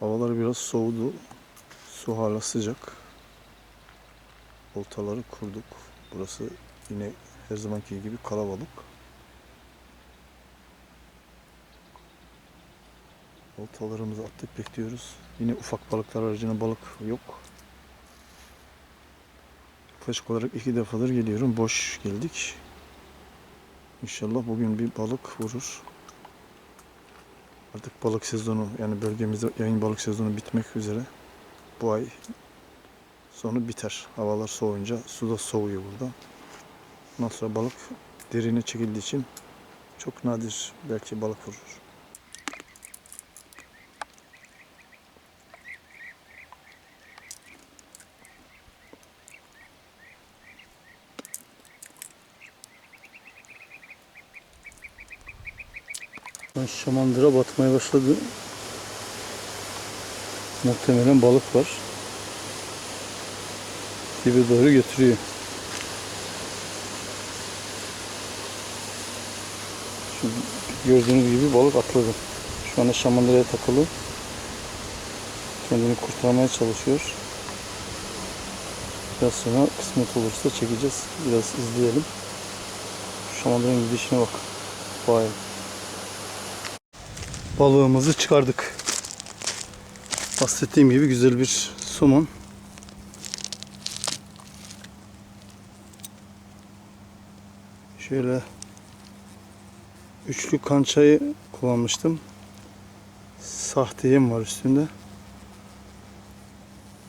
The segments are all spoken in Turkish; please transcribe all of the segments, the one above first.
Havalar biraz soğudu. Su hala sıcak. Oltaları kurduk. Burası yine her zamanki gibi kalabalık. Oltalarımızı attık bekliyoruz. Yine ufak balıklar haricinde balık yok. Yaklaşık olarak iki defadır geliyorum. Boş geldik. İnşallah bugün bir balık vurur. Artık balık sezonu yani bölgemizde yayın balık sezonu bitmek üzere. Bu ay sonu biter. Havalar soğuyunca su da soğuyor burada. Ondan sonra balık derine çekildiği için çok nadir belki balık vurur. Şamandıra batmaya başladı. Muhtemelen balık var. Dibe doğru götürüyor. Şu gördüğünüz gibi balık atladı. Şu anda şamandıraya takılı. Kendini kurtarmaya çalışıyor. Biraz sonra kısmet olursa çekeceğiz. Biraz izleyelim. Şamandıranın gidişine bak. Vay. Balığımızı çıkardık. Bahsettiğim gibi güzel bir somon. Şöyle üçlü kançayı kullanmıştım. Sahte yem var üstünde.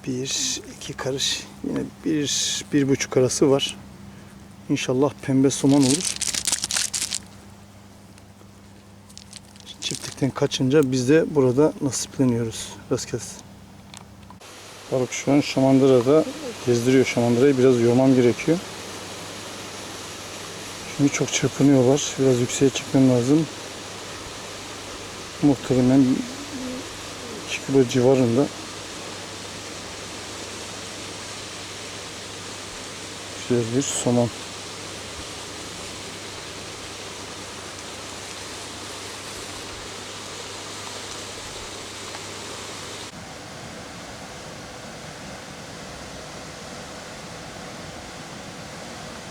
Bir, iki karış. Yine bir, bir buçuk arası var. İnşallah pembe somon olur. Çiftlikten kaçınca biz de burada nasipleniyoruz. Rast gelsin. Balık şu an şamandırada gezdiriyor şamandırayı. Biraz yormam gerekiyor. Şimdi çok çırpınıyorlar. Biraz yükseğe çıkmam lazım. Muhtemelen 2 kilo civarında. Güzel bir somon.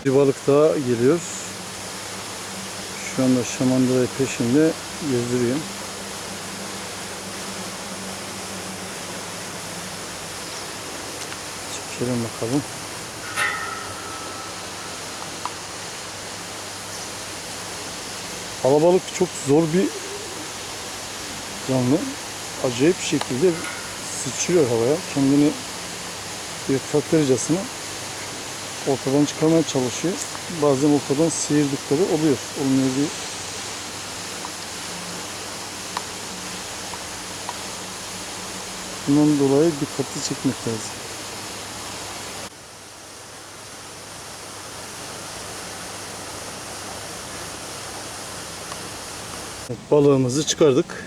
Bir balık daha geliyor. Şu anda şamandırayı peşinde gezdiriyor. Çekelim bakalım. Alabalık çok zor bir canlı. Acayip şekilde sıçrıyor havaya. Kendini bir traktörcesine ortadan çıkarmaya çalışıyor. Bazen ortadan sıyırdıkları oluyor. Olmuyor değil. Bundan dolayı dikkatli çekmek lazım. Evet, balığımızı çıkardık.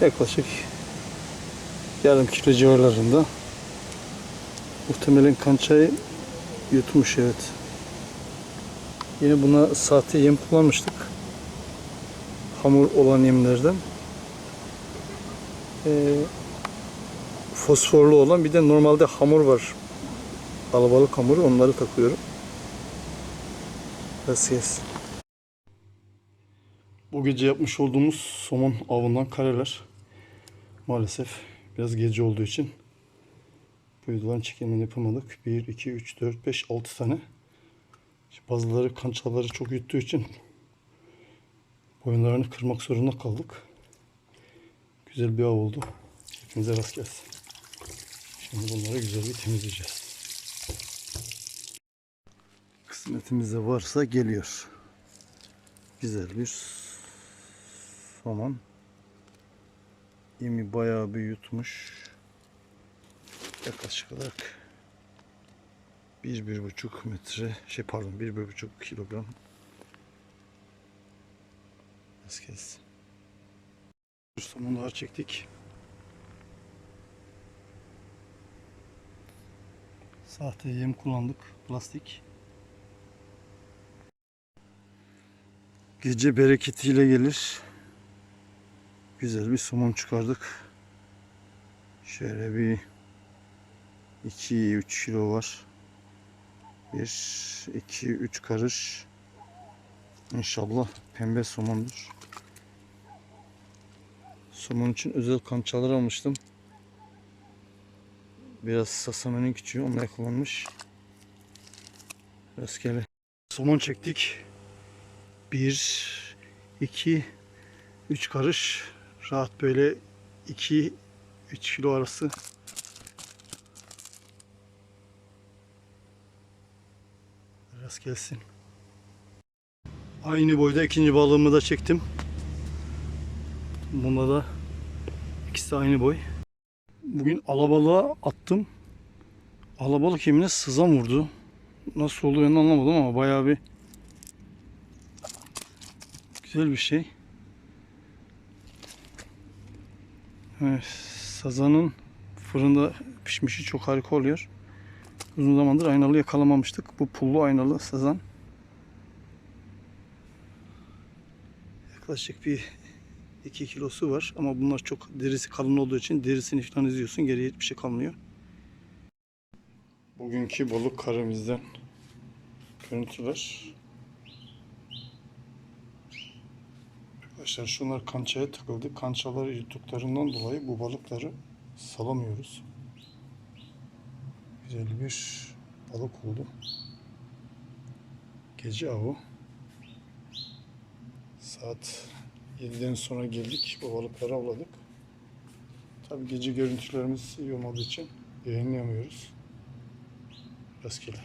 Yaklaşık yarım kilo civarlarında. Muhtemelen kançayı Yutmuş evet. Yine buna sahte yem kullanmıştık. Hamur olan yemlerden. Ee, fosforlu olan bir de normalde hamur var. Alabalık hamuru onları takıyorum. Biraz yes. Bu gece yapmış olduğumuz somon avından kareler. Maalesef biraz gece olduğu için bu videoların çekimini yapamadık. 1, 2, 3, 4, 5, 6 tane. Bazıları kançaları çok yuttuğu için boyunlarını kırmak zorunda kaldık. Güzel bir av oldu. Hepinize rast gelsin. Şimdi bunları güzel bir temizleyeceğiz. Kısmetimizde varsa geliyor. Güzel bir somon. Yemi bayağı bir yutmuş yaklaşık olarak bir, bir buçuk metre şey pardon bir, bir buçuk kilogram. Bir somon daha çektik. Sahte yem kullandık. Plastik. Gece bereketiyle gelir. Güzel bir somon çıkardık. Şöyle bir 2-3 kilo var. 1, 2, 3 karış. İnşallah pembe somondur. Somon için özel kançalar almıştım. Biraz sasamenin küçüğü onları kullanmış. Rastgele. Somon çektik. 1, 2, 3 karış. Rahat böyle 2 3 kilo arası. Biraz gelsin. Aynı boyda ikinci balığımı da çektim. Bunda da ikisi de aynı boy. Bugün alabalığa attım. Alabalık yemine sızan vurdu. Nasıl oldu de anlamadım ama bayağı bir güzel bir şey. Evet, sazanın fırında pişmişi çok harika oluyor. Uzun zamandır aynalı yakalamamıştık. Bu pullu aynalı sazan. Yaklaşık bir 2 kilosu var ama bunlar çok derisi kalın olduğu için derisini falan izliyorsun. Geriye hiçbir şey kalmıyor. Bugünkü balık karemizden görüntüler. Arkadaşlar şunlar kançaya takıldı. Kançaları yuttuklarından dolayı bu balıkları salamıyoruz. Güzel bir balık oldu. Gece avı. Saat 7'den sonra geldik. Bu balıkları avladık. Tabi gece görüntülerimiz iyi olmadığı için yayınlayamıyoruz. Rastgele.